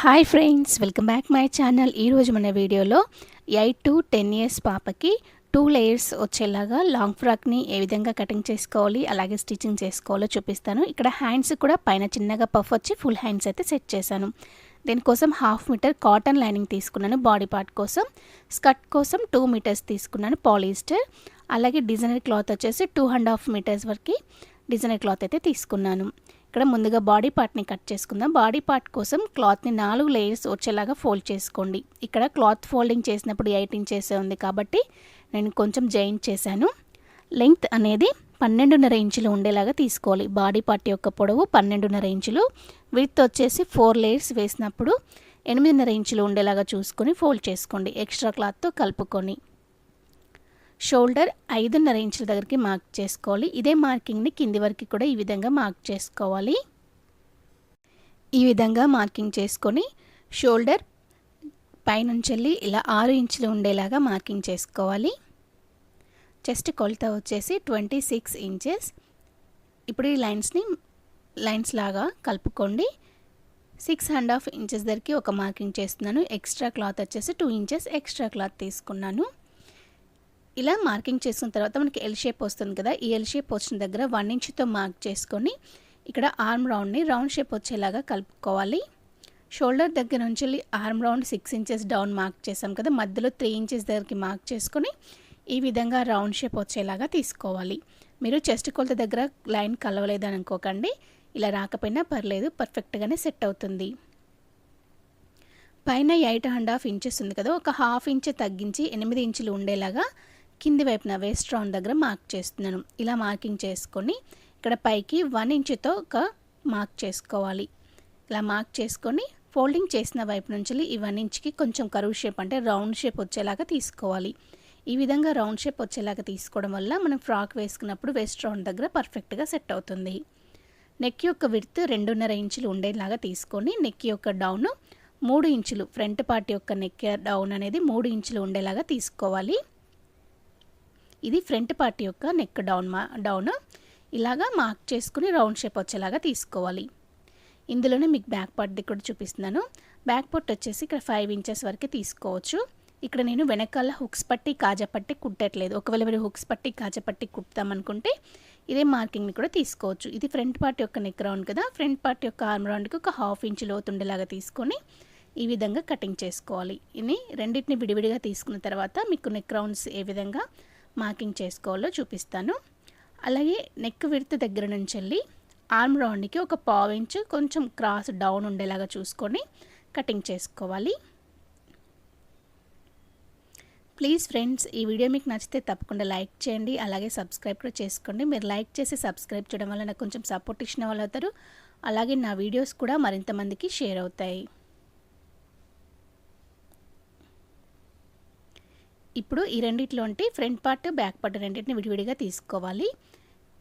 Hi friends welcome back my channel. ఈరోజు మన వీడియోలో ఎయిట్ టు టెన్ ఇయర్స్ పాపకి టూ లేయర్స్ వచ్చేలాగా లాంగ్ ఫ్రాక్ని ఏ విధంగా కటింగ్ చేసుకోవాలి అలాగే స్టిచ్చింగ్ చేసుకోవాలో చూపిస్తాను. ఇక్కడ హ్యాండ్స్ కూడా పైన చిన్నగా పఫ్ వచ్చి ఫుల్ హ్యాండ్స్ అయితే సెట్ చేశాను. దీనికోసం హాఫ్ మీటర్ కాటన్ లైనింగ్ తీసుకున్నాను బాడీ పార్ట్ కోసం. స్కర్ట్ కోసం టూ మీటర్స్ తీసుకున్నాను పాలిస్టర్. అలాగే డిజైనర్ క్లాత్ వచ్చేసి టూ అండ్ హాఫ్ మీటర్స్ వరకు డిజైనర్ క్లాత్ అయితే తీసుకున్నాను. ఇక్కడ ముందుగా బాడీ పార్ట్ని కట్ చేసుకుందాం. బాడీ పార్ట్ కోసం క్లాత్ని నాలుగు లేయర్స్ వచ్చేలాగా ఫోల్డ్ చేసుకోండి. ఇక్కడ క్లాత్ ఫోల్డింగ్ చేసినప్పుడు ఎయిట్ ఇంచెస్ ఉంది కాబట్టి నేను కొంచెం జాయింట్ చేశాను. లెంగ్త్ అనేది పన్నెండున్నర ఇంచులు ఉండేలాగా తీసుకోవాలి. బాడీ పార్ట్ యొక్క పొడవు పన్నెండున్నర ఇంచులు. విత్ వచ్చేసి ఫోర్ లేయర్స్ వేసినప్పుడు ఎనిమిదిన్నర ఇంచులు ఉండేలాగా చూసుకొని ఫోల్డ్ చేసుకోండి. ఎక్స్ట్రా క్లాత్తో కలుపుకొని. షోల్డర్ ఐదున్నర ఇంచుల దగ్గరికి మార్క్ చేసుకోవాలి. ఇదే మార్కింగ్ని కింది వరకు కూడా ఈ విధంగా మార్క్ చేసుకోవాలి. ఈ విధంగా మార్కింగ్ చేసుకొని షోల్డర్ పైనుంచి వెళ్ళి ఇలా ఆరు ఇంచులు ఉండేలాగా మార్కింగ్ చేసుకోవాలి. చెస్ట్ కొలత వచ్చేసి ట్వంటీ సిక్స్ ఇంచెస్. ఇప్పుడు ఈ లైన్స్ని లైన్స్ లాగా కలుపుకోండి. సిక్స్ అండ్ హాఫ్ ఇంచెస్ దగ్గరికి ఒక మార్కింగ్ చేస్తున్నాను. ఎక్స్ట్రా క్లాత్ వచ్చేసి టూ ఇంచెస్ ఎక్స్ట్రా క్లాత్ తీసుకున్నాను. ఇలా మార్కింగ్ చేసుకున్న తర్వాత మనకి ఎల్ షేప్ వస్తుంది కదా ఈ ఎల్ షేప్ వచ్చిన దగ్గర వన్ ఇంచ్తో మార్క్ చేసుకొని ఇక్కడ ఆర్మ్ రౌండ్ని రౌండ్ షేప్ వచ్చేలాగా కలుపుకోవాలి. షోల్డర్ దగ్గర నుంచి arm round six inches down mark చేసాం కదా మధ్యలో త్రీ ఇంచెస్ దగ్గరికి మార్క్ చేసుకొని ఈ విధంగా రౌండ్ షేప్ వచ్చేలాగా తీసుకోవాలి. మీరు చెస్ట్ కొలత దగ్గర లైన్ కలవలేదని అనుకోకండి ఇలా రాకపోయినా పర్లేదు పర్ఫెక్ట్గానే సెట్ అవుతుంది. పైన ఎయిట్ అండ్ హాఫ్ ఇంచెస్ ఉంది కదా ఒక హాఫ్ ఇంచ్ తగ్గించి ఎనిమిది ఇంచులు ఉండేలాగా కింది వైపున వేస్ట్ రౌండ్ దగ్గర మార్క్ చేస్తున్నాను. ఇలా మార్కింగ్ చేసుకొని ఇక్కడ పైకి వన్ ఇంచుతో ఒక మార్క్ చేసుకోవాలి. ఇలా మార్క్ చేసుకొని ఫోల్డింగ్ చేసిన వైపు నుంచి ఈ వన్ ఇంచ్కి కొంచెం కరువు షేప్ అంటే రౌండ్ షేప్ వచ్చేలాగా తీసుకోవాలి. ఈ విధంగా రౌండ్ షేప్ వచ్చేలాగా తీసుకోవడం వల్ల మనం ఫ్రాక్ వేసుకున్నప్పుడు వెస్ట్ రౌండ్ దగ్గర పర్ఫెక్ట్గా సెట్ అవుతుంది. నెక్ యొక్క విడ్త్ రెండున్నర ఇంచులు ఉండేలాగా తీసుకొని నెక్ యొక్క డౌన్ మూడు ఇంచులు ఫ్రంట్ పార్ట్ యొక్క నెక్ డౌన్ అనేది మూడు ఇంచులు ఉండేలాగా తీసుకోవాలి. ఇది ఫ్రంట్ పార్ట్ యొక్క నెక్ డౌన్ మా డౌన్. ఇలాగా మార్క్ చేసుకుని రౌండ్ షేప్ వచ్చేలాగా తీసుకోవాలి. ఇందులోనే మీకు బ్యాక్ పార్ట్ కూడా చూపిస్తున్నాను. బ్యాక్ పార్ట్ వచ్చేసి ఇక్కడ ఫైవ్ ఇంచెస్ వరకు తీసుకోవచ్చు. ఇక్కడ నేను వెనకాల హుక్స్ పట్టి కాజపట్టి కుట్టట్లేదు. ఒకవేళ మీరు హుక్స్ పట్టి కాజపట్టి కుడతామనుకుంటే ఇదే మార్కింగ్ని కూడా తీసుకోవచ్చు. ఇది ఫ్రంట్ పార్ట్ యొక్క నెక్ రౌండ్ కదా. ఫ్రంట్ పార్ట్ యొక్క ఆర్మ్ రౌండ్కి ఒక హాఫ్ ఇంచ్ లోతుండేలాగా తీసుకొని ఈ విధంగా కటింగ్ చేసుకోవాలి. ఇది రెండింటిని విడివిడిగా తీసుకున్న తర్వాత మీకు నెక్ రౌండ్స్ ఏ విధంగా మార్కింగ్ చేసుకోవాలో చూపిస్తాను. అలాగే నెక్ విడత దగ్గర నుంచి వెళ్ళి ఆర్మ్ రౌండ్కి ఒక పావు ఇంచు కొంచెం క్రాస్ డౌన్ ఉండేలాగా చూసుకొని కటింగ్ చేసుకోవాలి. ప్లీజ్ ఫ్రెండ్స్ ఈ వీడియో మీకు నచ్చితే తప్పకుండా లైక్ చేయండి అలాగే సబ్స్క్రైబ్ కూడా చేసుకోండి. మీరు లైక్ చేసి సబ్స్క్రైబ్ చేయడం వల్ల నాకు కొంచెం సపోర్ట్ ఇచ్చిన వాళ్ళు అవుతారు. అలాగే నా వీడియోస్ కూడా మరింత మందికి షేర్ అవుతాయి. ఇప్పుడు ఈ రెండిట్లోంటి ఫ్రంట్ పార్ట్ బ్యాక్ పార్ట్ రెండింటిని విడివిడిగా తీసుకోవాలి.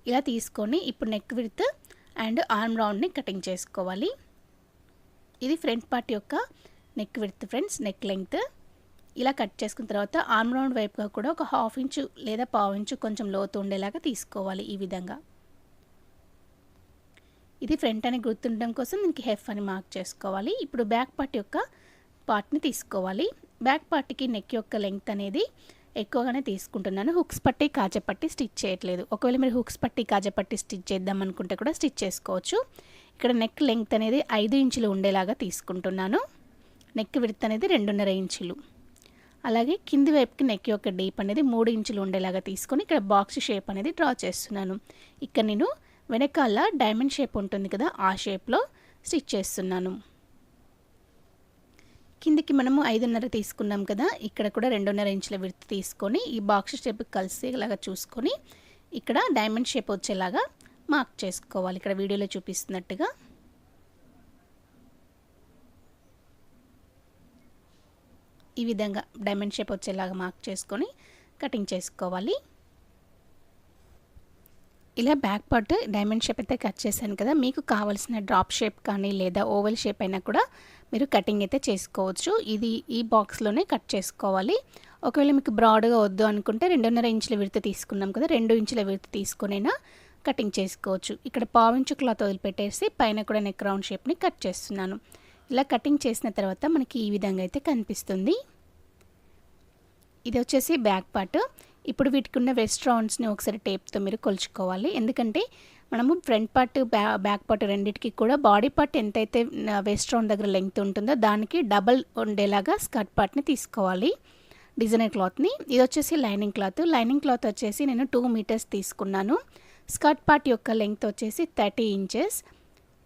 ఇలా తీసుకొని ఇప్పుడు నెక్ విడ్త్ అండ్ ఆర్మ్ రౌండ్ని కటింగ్ చేసుకోవాలి. ఇది ఫ్రంట్ పార్ట్ యొక్క neck width friends neck length ఇలా కట్ చేసుకున్న తర్వాత ఆర్మ్ రౌండ్ వైపుగా కూడా ఒక హాఫ్ ఇంచు లేదా పావు ఇంచు కొంచెం లోతు ఉండేలాగా తీసుకోవాలి ఈ విధంగా. ఇది ఫ్రంట్ అని గుర్తుండడం కోసం దీనికి హెఫ్ అని మార్క్ చేసుకోవాలి. ఇప్పుడు బ్యాక్ పార్ట్ యొక్క పార్ట్ని తీసుకోవాలి. బ్యాక్ పార్ట్కి నెక్ యొక్క లెంగ్త్ అనేది ఎక్కువగానే తీసుకుంటున్నాను. హుక్స్ పట్టి కాజపట్టి స్టిచ్ చేయట్లేదు. ఒకవేళ మీరు హుక్స్ పట్టి కాజపట్టి స్టిచ్ చేద్దాం అనుకుంటే కూడా స్టిచ్ చేసుకోవచ్చు. ఇక్కడ నెక్ లెంగ్త్ అనేది ఐదు ఇంచులు ఉండేలాగా తీసుకుంటున్నాను. నెక్ విడత్ అనేది రెండున్నర ఇంచులు. అలాగే కింది వైపుకి నెక్ యొక్క డీప్ అనేది మూడు ఇంచులు ఉండేలాగా తీసుకొని ఇక్కడ బాక్స్ షేప్ అనేది డ్రా చేస్తున్నాను. ఇక్కడ నేను వెనకాల డైమండ్ షేప్ ఉంటుంది కదా ఆ షేప్లో స్టిచ్ చేస్తున్నాను. కిందికి మనము ఐదున్నర తీసుకున్నాం కదా ఇక్కడ కూడా రెండున్నర ఇంచుల విడత తీసుకొని ఈ బాక్స్ షేప్ కలిసేలాగా చూసుకొని ఇక్కడ డైమండ్ షేప్ వచ్చేలాగా మార్క్ చేసుకోవాలి. ఇక్కడ వీడియోలో చూపిస్తున్నట్టుగా. ఈ విధంగా డైమండ్ షేప్ వచ్చేలాగా మార్క్ చేసుకొని కటింగ్ చేసుకోవాలి. ఇలా బ్యాక్ పార్ట్ డైమండ్ షేప్ అయితే కట్ చేశాను కదా మీకు కావాల్సిన డ్రాప్ షేప్ కానీ లేదా ఓవెల్ షేప్ అయినా కూడా మీరు కటింగ్ అయితే చేసుకోవచ్చు. ఇది ఈ బాక్స్లోనే కట్ చేసుకోవాలి. ఒకవేళ మీకు బ్రాడ్గా వద్దు అనుకుంటే రెండున్నర ఇంచుల విడత తీసుకున్నాం కదా రెండు ఇంచుల విడత తీసుకునైనా కటింగ్ చేసుకోవచ్చు. ఇక్కడ పావించు క్లాత్ వదిలిపెట్టేసి పైన కూడా నెక్ రౌండ్ షేప్ని కట్ చేస్తున్నాను. ఇలా కటింగ్ చేసిన తర్వాత మనకి ఈ విధంగా అయితే కనిపిస్తుంది. ఇది వచ్చేసి బ్యాక్ పార్ట్. ఇప్పుడు వీటికి ఉన్న వెస్ట్ రౌండ్స్ని ఒకసారి టేప్తో మీరు కొలుచుకోవాలి. ఎందుకంటే మనము ఫ్రంట్ పార్ట్ బ్యా బ్యాక్ పార్ట్ రెండింటికి కూడా బాడీ పార్ట్ ఎంతైతే వెస్ట్ రౌండ్ దగ్గర లెంగ్త్ ఉంటుందో దానికి డబల్ ఉండేలాగా స్కర్ట్ పార్ట్ని తీసుకోవాలి. డిజైనర్ క్లాత్ని ఇది వచ్చేసి లైనింగ్ క్లాత్ లైనింగ్ క్లాత్ వచ్చేసి నేను టూ మీటర్స్ తీసుకున్నాను. స్కర్ట్ పార్ట్ యొక్క లెంగ్త్ వచ్చేసి థర్టీ ఇంచెస్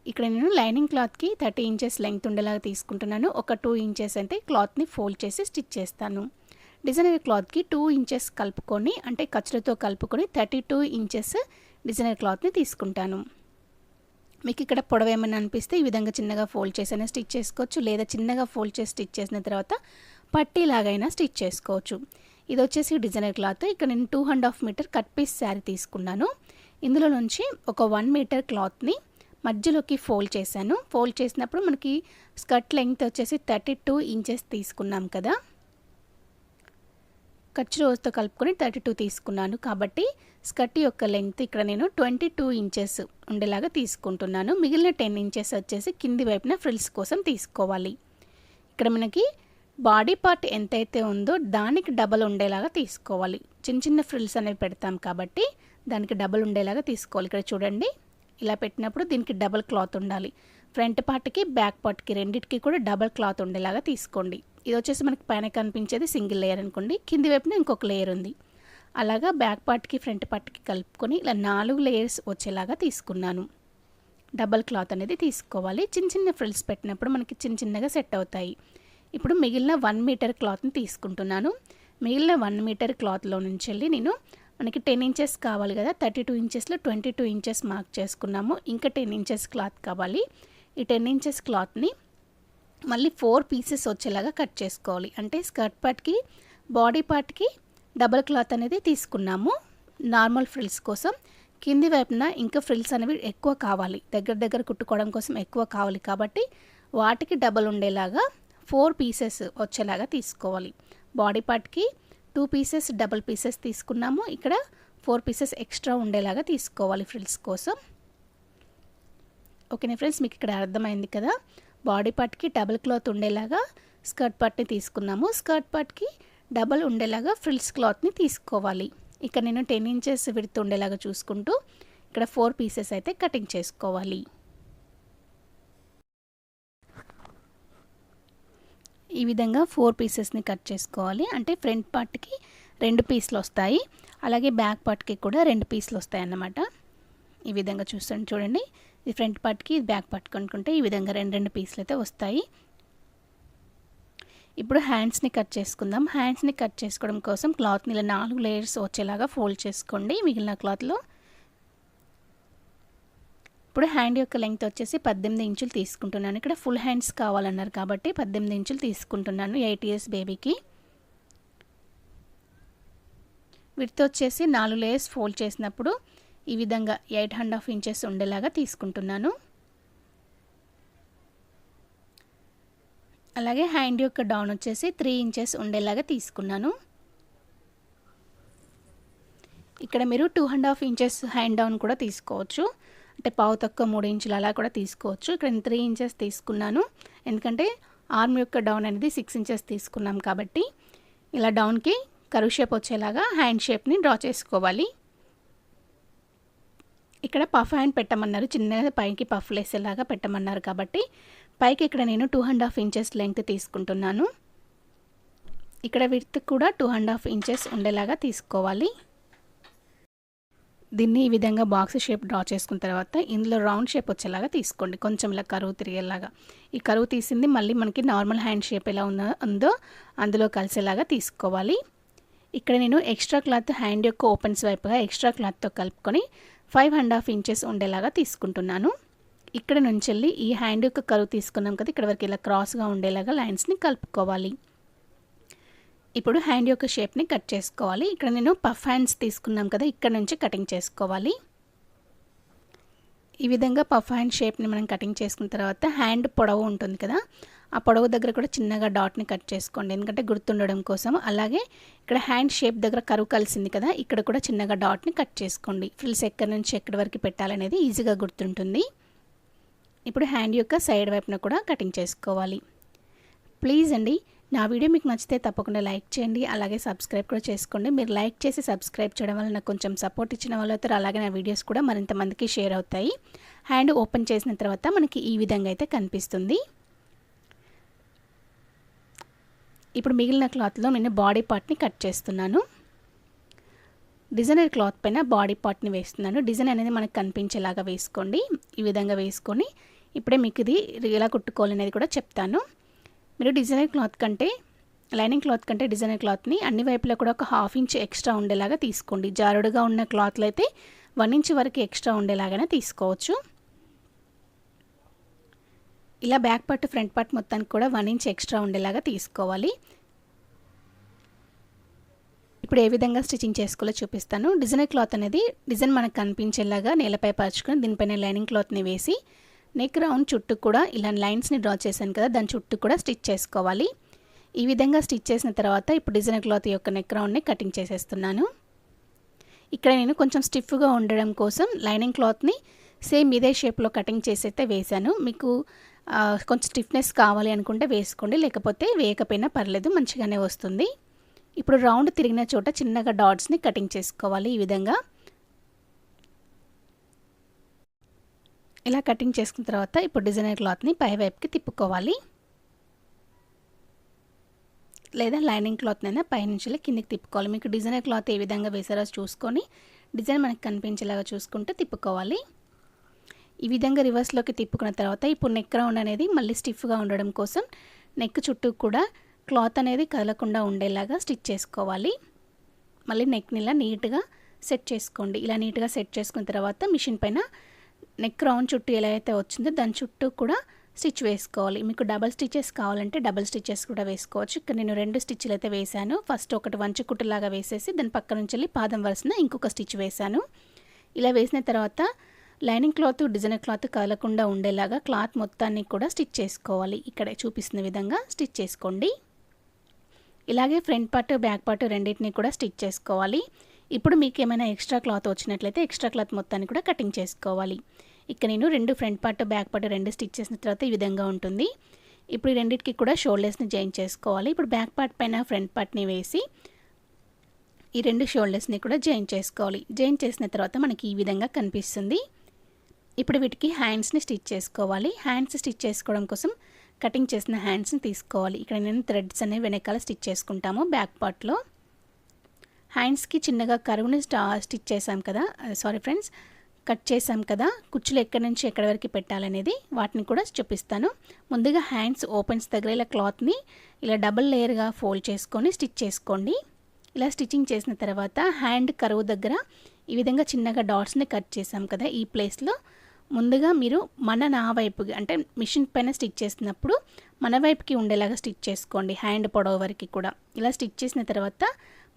ఇక్కడ నేను లైనింగ్ క్లాత్కి థర్టీ ఇంచెస్ లెంగ్త్ ఉండేలాగా తీసుకుంటున్నాను. ఒక టూ ఇంచెస్ అంటే క్లాత్ని ఫోల్డ్ చేసి స్టిచ్ చేస్తాను. డిజైనర్ క్లాత్కి టూ ఇంచెస్ కలుపుకొని అంటే ఖర్చులతో కలుపుకొని థర్టీ టూ ఇంచెస్ డిజైనర్ క్లాత్ని తీసుకుంటాను. మీకు ఇక్కడ పొడవ ఏమైనా అనిపిస్తే ఈ విధంగా చిన్నగా ఫోల్డ్ చేసైనా స్టిచ్ చేసుకోవచ్చు లేదా చిన్నగా ఫోల్డ్ చేసి స్టిచ్ చేసిన తర్వాత పట్టీలాగైనా స్టిచ్ చేసుకోవచ్చు. ఇది వచ్చేసి డిజైనర్ క్లాత్. ఇక్కడ నేను two and half metre cut piece sari తీసుకున్నాను. ఇందులో నుంచి ఒక వన్ మీటర్ క్లాత్ని మధ్యలోకి ఫోల్డ్ చేశాను. ఫోల్డ్ చేసినప్పుడు మనకి స్కర్ట్ లెంగ్త్ వచ్చేసి థర్టీ టూ ఇంచెస్ తీసుకున్నాం కదా. ఖర్చు రోజుతో కలుపుకొని థర్టీ టూ తీసుకున్నాను. కాబట్టి స్కర్ట్ యొక్క లెంగ్త్ ఇక్కడ నేను ట్వంటీ టూ ఇంచెస్ ఉండేలాగా తీసుకుంటున్నాను. మిగిలిన టెన్ ఇంచెస్ వచ్చేసి కింది వైపున ఫ్రిల్స్ కోసం తీసుకోవాలి. ఇక్కడ మనకి బాడీ పార్ట్ ఎంతైతే ఉందో దానికి డబల్ ఉండేలాగా తీసుకోవాలి. చిన్న చిన్న ఫ్రిల్స్ అనేవి పెడతాం కాబట్టి దానికి డబల్ ఉండేలాగా తీసుకోవాలి. ఇక్కడ చూడండి ఇలా పెట్టినప్పుడు దీనికి డబల్ క్లాత్ ఉండాలి. ఫ్రంట్ పార్ట్కి బ్యాక్ పార్ట్కి రెండింటికి కూడా డబల్ క్లాత్ ఉండేలాగా తీసుకోండి. ఇది వచ్చేసి మనకి పైన కనిపించేది సింగిల్ లేయర్ అనుకోండి. కింది వైపున ఇంకొక లేయర్ ఉంది. అలాగా బ్యాక్ పార్ట్కి ఫ్రంట్ పార్ట్కి కలుపుకొని ఇలా నాలుగు లేయర్స్ వచ్చేలాగా తీసుకున్నాను. డబల్ క్లాత్ అనేది తీసుకోవాలి. చిన్న చిన్న ఫ్రిల్స్ పెట్టినప్పుడు మనకి చిన్న చిన్నగా సెట్ అవుతాయి. ఇప్పుడు మిగిలిన వన్ మీటర్ క్లాత్ని తీసుకుంటున్నాను. మిగిలిన వన్ మీటర్ క్లాత్లో నుంచి వెళ్ళి నేను మనకి టెన్ ఇంచెస్ కావాలి కదా థర్టీ టూ ఇంచెస్లో ట్వంటీ టూ ఇంచెస్ మార్క్ చేసుకున్నాము. ఇంకా టెన్ ఇంచెస్ క్లాత్ కావాలి. ఈ టెన్ ఇంచెస్ క్లాత్ని మళ్ళీ ఫోర్ పీసెస్ వచ్చేలాగా కట్ చేసుకోవాలి. అంటే స్కర్ట్ పార్ట్కి బాడీ పార్ట్కి డబల్ క్లాత్ అనేది తీసుకున్నాము. నార్మల్ ఫ్రిల్స్ కోసం. కింది వైపున ఇంకా ఫ్రిల్స్ అనేవి ఎక్కువ కావాలి. దగ్గర దగ్గర కుట్టుకోవడం కోసం ఎక్కువ కావాలి కాబట్టి వాటికి డబల్ ఉండేలాగా ఫోర్ పీసెస్ వచ్చేలాగా తీసుకోవాలి. బాడీ పార్ట్కి టూ పీసెస్ డబల్ పీసెస్ తీసుకున్నాము. ఇక్కడ ఫోర్ పీసెస్ ఎక్స్ట్రా ఉండేలాగా తీసుకోవాలి ఫ్రిల్స్ కోసం. ఓకేనా ఫ్రెండ్స్ మీకు ఇక్కడ అర్థమైంది కదా? బాడీ పార్ట్కి డబుల్ క్లాత్ ఉండేలాగా స్కర్ట్ పార్ట్ని తీసుకున్నాము. స్కర్ట్ పార్ట్కి డబల్ ఉండేలాగా ఫ్రిల్స్ క్లాత్ని తీసుకోవాలి. ఇక్కడ నేను టెన్ ఇంచెస్ విడుతు ఉండేలాగా చూసుకుంటూ ఇక్కడ ఫోర్ పీసెస్ అయితే కటింగ్ చేసుకోవాలి. ఈ విధంగా ఫోర్ పీసెస్ని కట్ చేసుకోవాలి. అంటే ఫ్రంట్ పార్ట్కి రెండు పీసులు వస్తాయి. అలాగే బ్యాక్ పార్ట్కి కూడా రెండు పీసులు వస్తాయి అన్నమాట ఈ విధంగా చూస్తాను చూడండి. ఇది ఫ్రంట్ పార్ట్కి ఇది బ్యాక్ పార్ట్ కొనుక్కుంటే ఈ విధంగా రెండు రెండు పీసులు అయితే వస్తాయి. ఇప్పుడు హ్యాండ్స్ని కట్ చేసుకుందాం. హ్యాండ్స్ని కట్ చేసుకోవడం కోసం క్లాత్ని ఇలా నాలుగు లేయర్స్ వచ్చేలాగా ఫోల్డ్ చేసుకోండి. మిగిలిన క్లాత్లో ఇప్పుడు హ్యాండ్ యొక్క లెంగ్త్ వచ్చేసి పద్దెనిమిది ఇంచులు తీసుకుంటున్నాను. ఇక్కడ ఫుల్ హ్యాండ్స్ కావాలన్నారు కాబట్టి పద్దెనిమిది ఇంచులు తీసుకుంటున్నాను ఎయిట్ ఇయర్స్ బేబీకి. వీటితో వచ్చేసి నాలుగు లేయర్స్ ఫోల్డ్ చేసినప్పుడు ఈ విధంగా ఎయిట్ అండ్ హాఫ్ ఇంచెస్ ఉండేలాగా తీసుకుంటున్నాను. అలాగే హ్యాండ్ యొక్క డౌన్ వచ్చేసి త్రీ ఇంచెస్ ఉండేలాగా తీసుకున్నాను. ఇక్కడ మీరు two and half inches hand down కూడా తీసుకోవచ్చు. అంటే పావు తక్కువ మూడు ఇంచులు అలా కూడా తీసుకోవచ్చు. ఇక్కడ నేను త్రీ ఇంచెస్ తీసుకున్నాను. ఎందుకంటే ఆర్మ్ యొక్క డౌన్ అనేది సిక్స్ ఇంచెస్ తీసుకున్నాం కాబట్టి ఇలా డౌన్కి కరువు షేప్ వచ్చేలాగా హ్యాండ్ షేప్ని డ్రా చేసుకోవాలి. ఇక్కడ పఫ్ హ్యాండ్ పెట్టమన్నారు. చిన్నగా పైకి పఫ్ లేసేలాగా పెట్టమన్నారు కాబట్టి పైకి ఇక్కడ నేను two and half inches length తీసుకుంటున్నాను. ఇక్కడ విత్ కూడా టూ అండ్ హాఫ్ ఇంచెస్ ఉండేలాగా తీసుకోవాలి. దీన్ని ఈ విధంగా బాక్స్ షేప్ డ్రా చేసుకున్న తర్వాత ఇందులో రౌండ్ షేప్ వచ్చేలాగా తీసుకోండి. కొంచెం ఇలా కరువు తిరిగేలాగా. ఈ కరువు తీసింది మళ్ళీ మనకి నార్మల్ హ్యాండ్ షేప్ ఎలా ఉందో ఉందో అందులో కలిసేలాగా తీసుకోవాలి. ఇక్కడ నేను ఎక్స్ట్రా క్లాత్ హ్యాండ్ యొక్క ఓపెన్స్ వైపుగా ఎక్స్ట్రా క్లాత్తో కలుపుకొని ఫైవ్ అండ్ హాఫ్ ఇంచెస్ ఉండేలాగా తీసుకుంటున్నాను. ఇక్కడ నుంచి వెళ్ళి ఈ హ్యాండ్ యొక్క కరువు తీసుకున్నాం కదా ఇక్కడ వరకు ఇలా క్రాస్గా ఉండేలాగా లైన్స్ని కలుపుకోవాలి. ఇప్పుడు హ్యాండ్ యొక్క షేప్ని కట్ చేసుకోవాలి. ఇక్కడ నేను పఫ్ హ్యాండ్స్ తీసుకున్నాం కదా ఇక్కడ నుంచి కటింగ్ చేసుకోవాలి. ఈ విధంగా పఫ్ హ్యాండ్ షేప్ని మనం కటింగ్ చేసుకున్న తర్వాత హ్యాండ్ పొడవు ఉంటుంది కదా ఆ పొడవు దగ్గర కూడా చిన్నగా డాట్ని కట్ చేసుకోండి. ఎందుకంటే గుర్తుండడం కోసం. అలాగే ఇక్కడ హ్యాండ్ షేప్ దగ్గర కరువు కలిసింది కదా ఇక్కడ కూడా చిన్నగా డాట్ని కట్ చేసుకోండి. ఫ్రిల్స్ ఎక్కడి నుంచి ఎక్కడి వరకు పెట్టాలనేది ఈజీగా గుర్తుంటుంది. ఇప్పుడు హ్యాండ్ యొక్క సైడ్ వైపున కూడా కటింగ్ చేసుకోవాలి. ప్లీజ్ అండి నా వీడియో మీకు నచ్చితే తప్పకుండా లైక్ చేయండి అలాగే సబ్స్క్రైబ్ కూడా చేసుకోండి. మీరు లైక్ చేసి సబ్స్క్రైబ్ చేయడం వల్ల నాకు కొంచెం సపోర్ట్ ఇచ్చిన వాళ్ళు అవుతారు అలాగే నా వీడియోస్ కూడా మరింత మందికి షేర్ అవుతాయి. హ్యాండ్ ఓపెన్ చేసిన తర్వాత మనకి ఈ విధంగా అయితే కనిపిస్తుంది. ఇప్పుడు మిగిలిన క్లాత్లో నేను బాడీ పార్ట్ని కట్ చేస్తున్నాను. డిజైనర్ క్లాత్ పైన బాడీ పార్ట్ని వేస్తున్నాను. డిజైన్ అనేది మనకు కనిపించేలాగా వేసుకోండి. ఈ విధంగా వేసుకొని ఇప్పుడే మీకు ఇది ఎలా కుట్టుకోవాలనేది కూడా చెప్తాను. మీరు డిజైనర్ క్లాత్ కంటే లైనింగ్ క్లాత్ కంటే డిజైనర్ క్లాత్ని అన్ని వైపులా కూడా ఒక హాఫ్ ఇంచ్ ఎక్స్ట్రా ఉండేలాగా తీసుకోండి. జారుడుగా ఉన్న క్లాత్లు అయితే వన్ ఇంచ్ వరకు ఎక్స్ట్రా ఉండేలాగానే తీసుకోవచ్చు. ఇలా బ్యాక్ పార్ట్ ఫ్రంట్ పార్ట్ మొత్తానికి కూడా వన్ ఇంచ్ ఎక్స్ట్రా ఉండేలాగా తీసుకోవాలి. ఇప్పుడు ఏ విధంగా స్టిచ్చింగ్ చేసుకోవాలో చూపిస్తాను. డిజైనర్ క్లాత్ అనేది డిజైన్ మనకు కనిపించేలాగా నేలపై పరుచుకొని దీనిపైన లైనింగ్ క్లాత్ని వేసి నెక్ రౌండ్ చుట్టూ కూడా ఇలా లైన్స్ని డ్రా చేశాను కదా దాని చుట్టూ కూడా స్టిచ్ చేసుకోవాలి. ఈ విధంగా స్టిచ్ చేసిన తర్వాత ఇప్పుడు డిజైనర్ క్లాత్ యొక్క నెక్ రౌండ్ని కటింగ్ చేసేస్తున్నాను. ఇక్కడ నేను కొంచెం స్టిఫ్గా ఉండడం కోసం లైనింగ్ క్లాత్ని సేమ్ ఇదే షేప్లో కటింగ్ చేసి అయితే వేశాను. మీకు కొంచెం స్టిఫ్నెస్ కావాలి అనుకుంటే వేసుకోండి లేకపోతే వేయకపోయినా పర్లేదు మంచిగానే వస్తుంది. ఇప్పుడు రౌండ్ తిరిగిన చోట చిన్నగా డాట్స్ని కటింగ్ చేసుకోవాలి ఈ విధంగా. ఇలా కటింగ్ చేసుకున్న తర్వాత ఇప్పుడు డిజైనర్ క్లాత్ని పై వైపుకి తిప్పుకోవాలి. లేదా లైనింగ్ క్లాత్నైనా పైనుంచి కిందికి తిప్పుకోవాలి. మీకు డిజైనర్ క్లాత్ ఏ విధంగా వేసారో చూసుకొని డిజైన్ మనకి కనిపించేలాగా చూసుకుంటూ తిప్పుకోవాలి. ఈ విధంగా రివర్స్లోకి తిప్పుకున్న తర్వాత ఇప్పుడు నెక్ రౌండ్ అనేది మళ్ళీ స్టిఫ్గా ఉండడం కోసం నెక్ చుట్టూ కూడా క్లాత్ అనేది కదలకుండా ఉండేలాగా స్టిచ్ చేసుకోవాలి. మళ్ళీ నెక్ని ఇలా నీట్గా సెట్ చేసుకోండి. ఇలా నీట్గా సెట్ చేసుకున్న తర్వాత మిషన్ పైన నెక్ రౌండ్ చుట్టూ ఎలా అయితే వచ్చిందో దాని చుట్టూ కూడా స్టిచ్ వేసుకోవాలి. మీకు డబల్ స్టిచెస్ కావాలంటే డబల్ స్టిచెస్ కూడా వేసుకోవచ్చు. ఇక్కడ నేను రెండు స్టిచ్లు అయితే వేశాను. ఫస్ట్ ఒకటి వంచు కుట్టలాగా వేసేసి దాని పక్క నుంచి వెళ్ళి పాదం వలసిన ఇంకొక స్టిచ్ వేశాను. ఇలా వేసిన తర్వాత లైనింగ్ క్లాత్ డిజైనర్ క్లాత్ కదలకుండా ఉండేలాగా క్లాత్ మొత్తాన్ని కూడా స్టిచ్ చేసుకోవాలి. ఇక్కడే చూపిస్తున్న విధంగా స్టిచ్ చేసుకోండి. ఇలాగే ఫ్రంట్ పార్ట్ బ్యాక్ పార్ట్ రెండింటిని కూడా స్టిచ్ చేసుకోవాలి. ఇప్పుడు మీకు ఏమైనా ఎక్స్ట్రా క్లాత్ వచ్చినట్లయితే ఎక్స్ట్రా క్లాత్ మొత్తాన్ని కూడా కటింగ్ చేసుకోవాలి. ఇక్కడ నేను రెండు ఫ్రంట్ పార్ట్ బ్యాక్ పార్ట్ రెండు స్టిచ్ చేసిన తర్వాత ఈ విధంగా ఉంటుంది. ఇప్పుడు ఈ రెండింటికి కూడా షోల్డర్స్ని జాయిన్ చేసుకోవాలి. ఇప్పుడు బ్యాక్ పార్ట్ పైన ఫ్రంట్ పార్ట్ని వేసి ఈ రెండు షోల్డర్స్ని కూడా జాయిన్ చేసుకోవాలి. జాయిన్ చేసిన తర్వాత మనకి ఈ విధంగా కనిపిస్తుంది. ఇప్పుడు వీటికి హ్యాండ్స్ని స్టిచ్ చేసుకోవాలి. హ్యాండ్స్ స్టిచ్ చేసుకోవడం కోసం కటింగ్ చేసిన హ్యాండ్స్ని తీసుకోవాలి. ఇక్కడ నేను థ్రెడ్స్ అనేవి వెనకాల స్టిచ్ చేసుకుంటాము బ్యాక్ పార్ట్లో హ్యాండ్స్కి చిన్నగా కరువుని స్టా స్టిచ్ చేసాం కదా. Sorry friends. కట్ చేసాం కదా కుచ్చులు ఎక్కడి నుంచి ఎక్కడి వరకు పెట్టాలనేది వాటిని కూడా చూపిస్తాను. ముందుగా హ్యాండ్స్ ఓపెన్స్ దగ్గర ఇలా క్లాత్ని ఇలా డబుల్ లేయర్గా ఫోల్డ్ చేసుకొని స్టిచ్ చేసుకోండి. ఇలా స్టిచ్చింగ్ చేసిన తర్వాత హ్యాండ్ కరువు దగ్గర ఈ విధంగా చిన్నగా డాట్స్ని కట్ చేసాం కదా ఈ ప్లేస్లో. ముందుగా మీరు మన నా వైపుకి అంటే మిషన్ పైన స్టిచ్ చేసినప్పుడు మన వైపుకి ఉండేలాగా స్టిచ్ చేసుకోండి హ్యాండ్ పొడవ వరకు కూడా. ఇలా స్టిచ్ చేసిన తర్వాత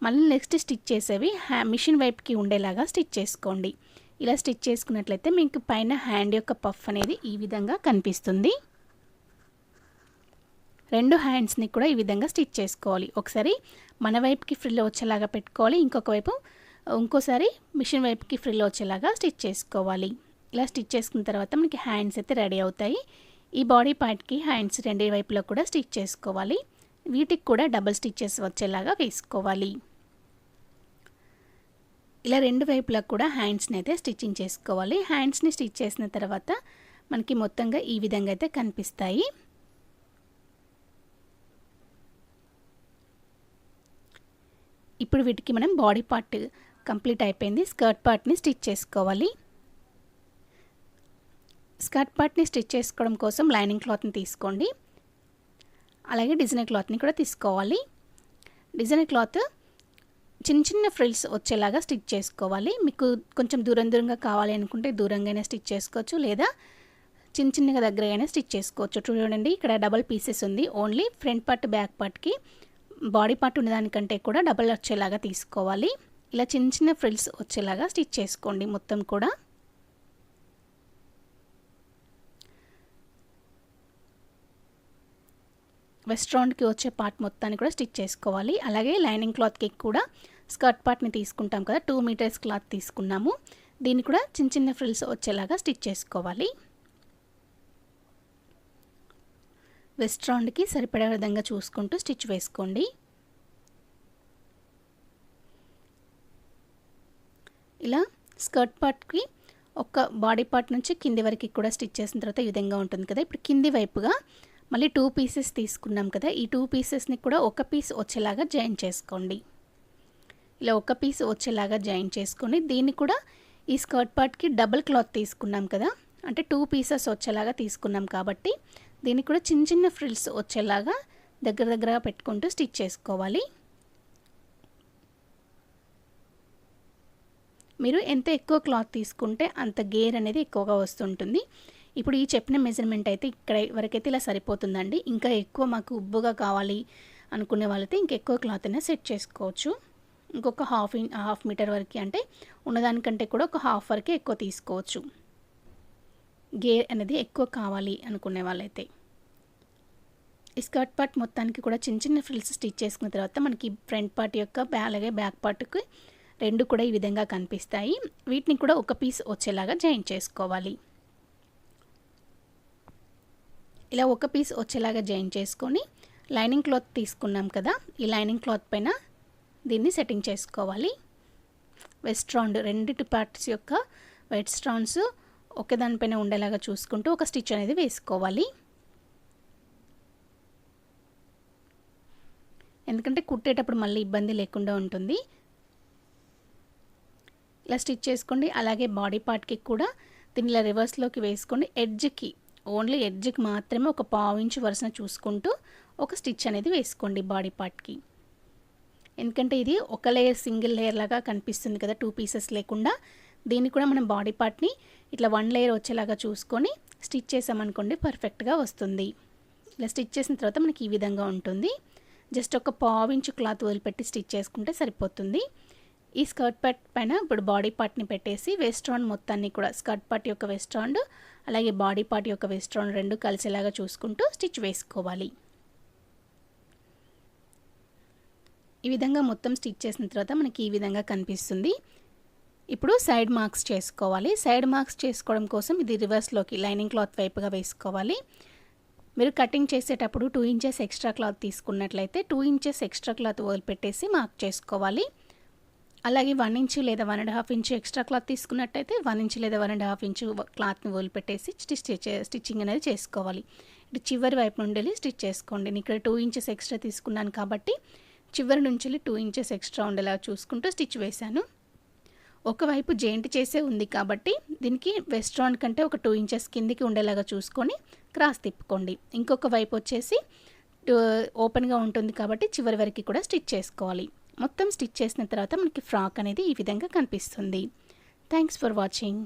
మళ్ళీ నెక్స్ట్ స్టిచ్ చేసేవి హ్యా మిషన్ వైపుకి ఉండేలాగా స్టిచ్ చేసుకోండి. ఇలా స్టిచ్ చేసుకున్నట్లయితే మీకు పైన హ్యాండ్ యొక్క పఫ్ అనేది ఈ విధంగా కనిపిస్తుంది. రెండు హ్యాండ్స్ని కూడా ఈ విధంగా స్టిచ్ చేసుకోవాలి. ఒకసారి మన వైపుకి ఫ్రిల్ వచ్చేలాగా పెట్టుకోవాలి. ఇంకొక వైపు ఇంకోసారి మిషన్ వైపుకి ఫ్రిల్ వచ్చేలాగా స్టిచ్ చేసుకోవాలి. ఇలా స్టిచ్ చేసుకున్న తర్వాత మనకి హ్యాండ్స్ అయితే రెడీ అవుతాయి. ఈ బాడీ పార్ట్కి హ్యాండ్స్ రెండు వైపులో కూడా స్టిచ్ చేసుకోవాలి. వీటికి కూడా డబుల్ స్టిచ్చెస్ వచ్చేలాగా వేసుకోవాలి. ఇలా రెండు వైపులా కూడా హ్యాండ్స్ని అయితే స్టిచ్చింగ్ చేసుకోవాలి. హ్యాండ్స్ని స్టిచ్ చేసిన తర్వాత మనకి మొత్తంగా ఈ విధంగా అయితే కనిపిస్తాయి. ఇప్పుడు వీటికి మనం బాడీ పార్ట్ కంప్లీట్ అయిపోయింది. స్కర్ట్ పార్ట్ని స్టిచ్ చేసుకోవాలి. స్కర్ట్ పార్ట్ని స్టిచ్ చేసుకోవడం కోసం లైనింగ్ క్లాత్ని తీసుకోండి. అలాగే డిజైనర్ క్లాత్ని కూడా తీసుకోవాలి. డిజైనర్ క్లాత్ చిన్న చిన్న ఫ్రిల్స్ వచ్చేలాగా స్టిచ్ చేసుకోవాలి. మీకు కొంచెం దూరం దూరంగా కావాలి అనుకుంటే దూరంగానే స్టిచ్ చేసుకోవచ్చు. లేదా చిన్న చిన్నగా దగ్గరగానే స్టిచ్ చేసుకోవచ్చు. చూడండి ఇక్కడ డబల్ పీసెస్ ఉంది. ఓన్లీ ఫ్రంట్ పార్ట్ బ్యాక్ పార్ట్కి బాడీ పార్ట్ ఉన్నదానికంటే కూడా డబల్ వచ్చేలాగా తీసుకోవాలి. ఇలా చిన్న చిన్న ఫ్రిల్స్ వచ్చేలాగా స్టిచ్ చేసుకోండి మొత్తం కూడా. వెస్ట్ రౌండ్కి వచ్చే పార్ట్ మొత్తాన్ని కూడా స్టిచ్ చేసుకోవాలి. అలాగే లైనింగ్ క్లాత్కి కూడా స్కర్ట్ పార్ట్ని తీసుకుంటాం కదా టూ మీటర్స్ క్లాత్ తీసుకున్నాము. దీన్ని కూడా చిన్న చిన్న ఫ్రిల్స్ వచ్చేలాగా స్టిచ్ చేసుకోవాలి. వెస్ట్ రౌండ్కి సరిపడే విధంగా చూసుకుంటూ స్టిచ్ వేసుకోండి. ఇలా స్కర్ట్ పార్ట్కి ఒక బాడీ పార్ట్ నుంచి కింది వరకు కూడా స్టిచ్ చేసిన తర్వాత ఈ విధంగా ఉంటుంది కదా. ఇప్పుడు కింది వైపుగా మళ్ళీ టూ పీసెస్ తీసుకున్నాం కదా ఈ టూ పీసెస్ని కూడా ఒక పీస్ వచ్చేలాగా జాయిన్ చేసుకోండి. ఇలా ఒక పీస్ వచ్చేలాగా జాయిన్ చేసుకొని దీన్ని కూడా ఈ స్కర్ట్ పార్ట్కి డబుల్ క్లాత్ తీసుకున్నాం కదా. అంటే టూ పీసెస్ వచ్చేలాగా తీసుకున్నాం కాబట్టి దీనికి కూడా చిన్న చిన్న ఫ్రిల్స్ వచ్చేలాగా దగ్గర దగ్గరగా పెట్టుకుంటూ స్టిచ్ చేసుకోవాలి. మీరు ఎంత ఎక్కువ క్లాత్ తీసుకుంటే అంత గేర్ అనేది ఎక్కువగా వస్తుంటుంది. ఇప్పుడు ఈ చెప్పిన మెజర్మెంట్ అయితే ఇక్కడ వరకైతే ఇలా సరిపోతుందండి. ఇంకా ఎక్కువ మాకు ఉబ్బుగా కావాలి అనుకునే వాళ్ళైతే ఇంకెక్కువ క్లాత్ అయినా సెట్ చేసుకోవచ్చు. ఇంకొక హాఫ్ ఇన్ హాఫ్ మీటర్ వరకు అంటే ఉన్నదానికంటే కూడా ఒక హాఫ్ వరకే ఎక్కువ తీసుకోవచ్చు. గేర్ అనేది ఎక్కువ కావాలి అనుకునే వాళ్ళైతే. ఈ స్కర్ట్ పార్ట్ మొత్తానికి కూడా చిన్న చిన్న ఫ్రిల్స్ స్టిచ్ చేసుకున్న తర్వాత మనకి ఫ్రంట్ పార్ట్ యొక్క బ్యా అలాగే బ్యాక్ పార్ట్కి రెండు కూడా ఈ విధంగా కనిపిస్తాయి. వీటిని కూడా ఒక పీస్ వచ్చేలాగా జాయిన్ చేసుకోవాలి. ఇలా ఒక పీస్ వచ్చేలాగా జాయిన్ చేసుకొని లైనింగ్ క్లాత్ తీసుకున్నాం కదా ఈ లైనింగ్ క్లాత్ పైన దీన్ని సెట్టింగ్ చేసుకోవాలి. వెస్ట్ రౌండ్ రెండిటి పార్ట్స్ యొక్క వెస్ట్ రౌండ్స్ ఒకే దానిపైన ఉండేలాగా చూసుకుంటూ ఒక స్టిచ్ అనేది వేసుకోవాలి. ఎందుకంటే కుట్టేటప్పుడు మళ్ళీ ఇబ్బంది లేకుండా ఉంటుంది. ఇలా స్టిచ్ చేసుకోండి. అలాగే బాడీ పార్ట్కి కూడా దీన్ని ఇలా రివర్స్లోకి వేసుకోండి. ఎడ్జ్కి ఓన్లీ ఎడ్జ్కి మాత్రమే ఒక పావు ఇంచు వరుసన చూసుకుంటూ ఒక స్టిచ్ అనేది వేసుకోండి బాడీ పార్ట్కి ఎందుకంటే ఇది ఒక లేయర్ సింగిల్ లేయర్ లాగా కనిపిస్తుంది కదా టూ పీసెస్ లేకుండా. దీన్ని కూడా మనం బాడీ పార్ట్ని ఇట్లా వన్ లేయర్ వచ్చేలాగా చూసుకొని స్టిచ్ చేసామనుకోండి పర్ఫెక్ట్గా వస్తుంది. ఇలా స్టిచ్ చేసిన తర్వాత మనకి ఈ విధంగా ఉంటుంది. జస్ట్ ఒక పావు ఇంచు క్లాత్ వదిలిపెట్టి స్టిచ్ చేసుకుంటే సరిపోతుంది. ఈ స్కర్ట్ పార్ట్ పైన ఇప్పుడు బాడీ పార్ట్ని పెట్టేసి వెస్ట్ రౌండ్ మొత్తాన్ని కూడా స్కర్ట్ పార్ట్ యొక్క వెస్ట్ రౌండ్ అలాగే బాడీ పార్ట్ యొక్క వెస్ట్ రౌండ్ రెండు కలిసేలాగా చూసుకుంటూ స్టిచ్ వేసుకోవాలి. ఈ విధంగా మొత్తం స్టిచ్ చేసిన తర్వాత మనకి ఈ విధంగా కనిపిస్తుంది. ఇప్పుడు సైడ్ మార్క్స్ చేసుకోవాలి. సైడ్ మార్క్స్ చేసుకోవడం కోసం ఇది రివర్స్లోకి లైనింగ్ క్లాత్ వైపుగా వేసుకోవాలి. మీరు కటింగ్ చేసేటప్పుడు టూ ఇంచెస్ ఎక్స్ట్రా క్లాత్ తీసుకున్నట్లయితే టూ ఇంచెస్ ఎక్స్ట్రా క్లాత్ వదిలిపెట్టేసి మార్క్ చేసుకోవాలి. అలాగే వన్ ఇంచు లేదా one and half inch extra cloth తీసుకున్నట్టయితే వన్ ఇంచు లేదా వన్ అండ్ హాఫ్ ఇంచు క్లాత్ని వదిలిపెట్టేసి స్టిచ్ స్టిచ్చింగ్ అనేది చేసుకోవాలి. ఇటు చివరి వైపు నుండి స్టిచ్ చేసుకోండి. నేను ఇక్కడ టూ ఇంచెస్ ఎక్స్ట్రా తీసుకున్నాను కాబట్టి చివరి నుంచి టూ ఇంచెస్ ఎక్స్ట్రా ఉండేలా చూసుకుంటూ స్టిచ్ వేశాను. ఒకవైపు జెయింట్ చేసే ఉంది కాబట్టి దీనికి వెస్ట్ కంటే ఒక టూ ఇంచెస్ కిందికి ఉండేలాగా చూసుకొని క్రాస్ తిప్పుకోండి. ఇంకొక వైపు వచ్చేసి ఓపెన్గా ఉంటుంది కాబట్టి చివరి వరకు కూడా స్టిచ్ చేసుకోవాలి. మొత్తం స్టిచ్ చేసిన తర్వాత మనకి ఫ్రాక్ అనేది ఈ విధంగా కనిపిస్తుంది. Thanks for watching